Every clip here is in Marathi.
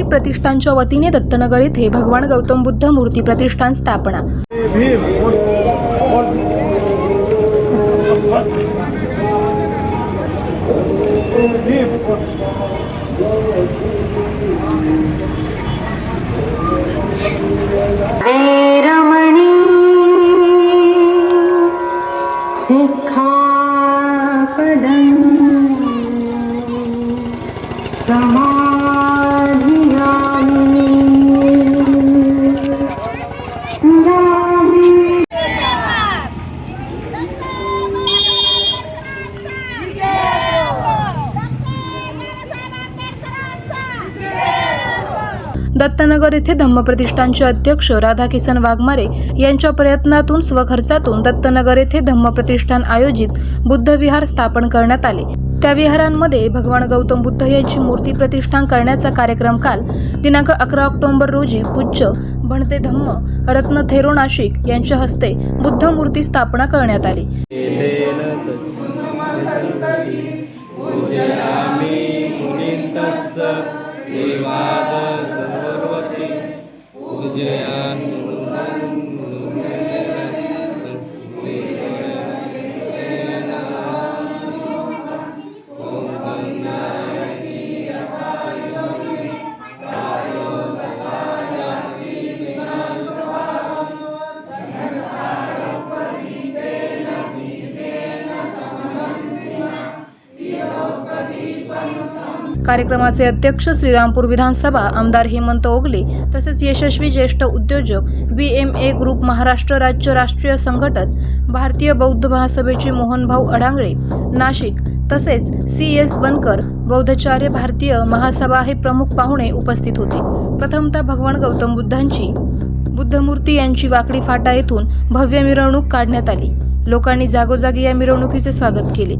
प्रतिष्ठानच्या वतीने दत्तनगर येथे भगवान गौतम बुद्ध मूर्ती प्रतिष्ठान स्थापना. भीम दत्तनगर येथे धम्म प्रतिष्ठानचे अध्यक्ष राधाकिसन वाघमारे यांच्या प्रयत्नातून स्वखर्चातून दत्तनगर येथे धम्म प्रतिष्ठान आयोजित बुद्ध विहार स्थापन करण्यात आले. त्या विहारांमध्ये भगवान गौतम बुद्ध यांची मूर्ती प्रतिष्ठान करण्याचा कार्यक्रम काल दिनांक अकरा ऑक्टोबर रोजी पूज्य भणते धम्म रत्न थेरो नाशिक यांच्या हस्ते बुद्ध मूर्ती स्थापना करण्यात आली. देवाद सर्वते. कार्यक्रमाचे अध्यक्ष श्रीरामपूर विधानसभा आमदार हेमंत ओगले तसेच यशस्वी ज्येष्ठ उद्योजक B M A group Maharashtra राज्य राष्ट्रीय संघटन भारतीय बौद्ध महासभेचे मोहनभाऊ अडांगळे नाशिक तसेच सी एस बनकर बौद्धचार्य भारतीय महासभा हे प्रमुख पाहुणे उपस्थित होते. प्रथमतः भगवान गौतम बुद्धांची बुद्धमूर्ती यांची वाकडी फाटा येथून भव्य मिरवणूक काढण्यात आली. लोकांनी जागोजागी या मिरवणुकीचे स्वागत केले.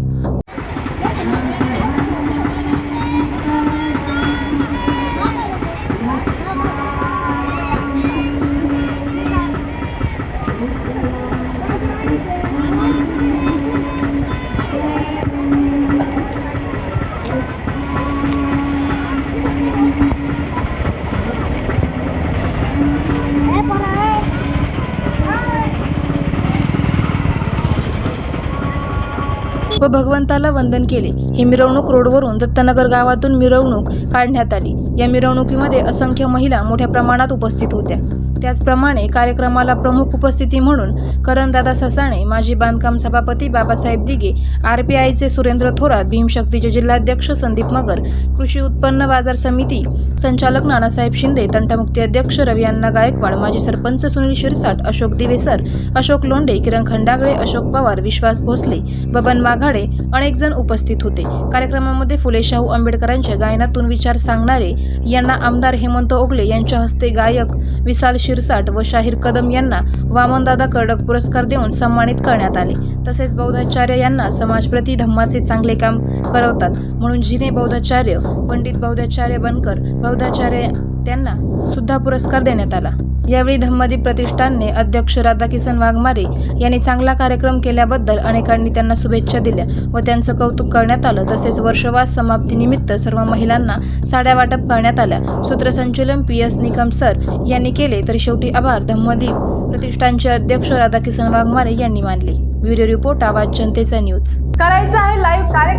व भगवंताला वंदन केले. ही मिरवणूक रोडवरून दत्तनगर गावातून मिरवणूक काढण्यात आली. या मिरवणुकीमध्ये असंख्य महिला मोठ्या प्रमाणात उपस्थित होत्या. त्याचप्रमाणे कार्यक्रमाला प्रमुख उपस्थिती म्हणून करणदादा ससाणे माजी बांधकाम सभापती बाबासाहेब दिगे आर पी आयचे सुरेंद्र थोरात भीमशक्तीचे जिल्हाध्यक्ष संदीप मगर कृषी उत्पन्न बाजार समिती संचालक नानासाहेब शिंदे तंटमुक्ती अध्यक्ष रवी अण्णा गायकवाड माजी सरपंच सुनील शिरसाट अशोक दिवेसर अशोक लोंडे किरण खंडागळे अशोक पवार विश्वास भोसले बबन वाघाडे अनेक जण उपस्थित होते. कार्यक्रमामध्ये फुले शाहू आंबेडकरांच्या गायनातून विचार सांगणारे यांना आमदार हेमंत ओगले यांच्या हस्ते गायक विशाल शिरसाट व शाहीर कदम यांना वामनदादा कर्डक पुरस्कार देऊन सन्मानित करण्यात आले. तसेच बौद्धाचार्य यांना समाजप्रती धम्माचे चांगले काम करवतात. म्हणून जिने बौद्धाचार्य पंडित बौद्धाचार्य बनकर बौद्धाचार्य त्यांना सुद्धा पुरस्कार देण्यात आला. यावेळी धम्मदीप प्रतिष्ठानने अध्यक्ष राधाकिसन वाघमारे यांनी चांगला कार्यक्रम केल्याबद्दल अनेकांनी त्यांना शुभेच्छा दिल्या व त्यांचं कौतुक करण्यात आलं. तसेच वर्षवास समाप्तीनिमित्त सर्व महिलांना साड्या वाटप करण्यात आल्या. सूत्रसंचलन पी एस निकम सर यांनी केले तर शेवटी आभार. धम्मदीप प्रतिष्ठानचे अध्यक्ष राधाकिसन वाघमारे यांनी मानले. ब्युरो रिपोर्ट आवाज जनतेचा न्यूज. करायचं आहे लाईव्ह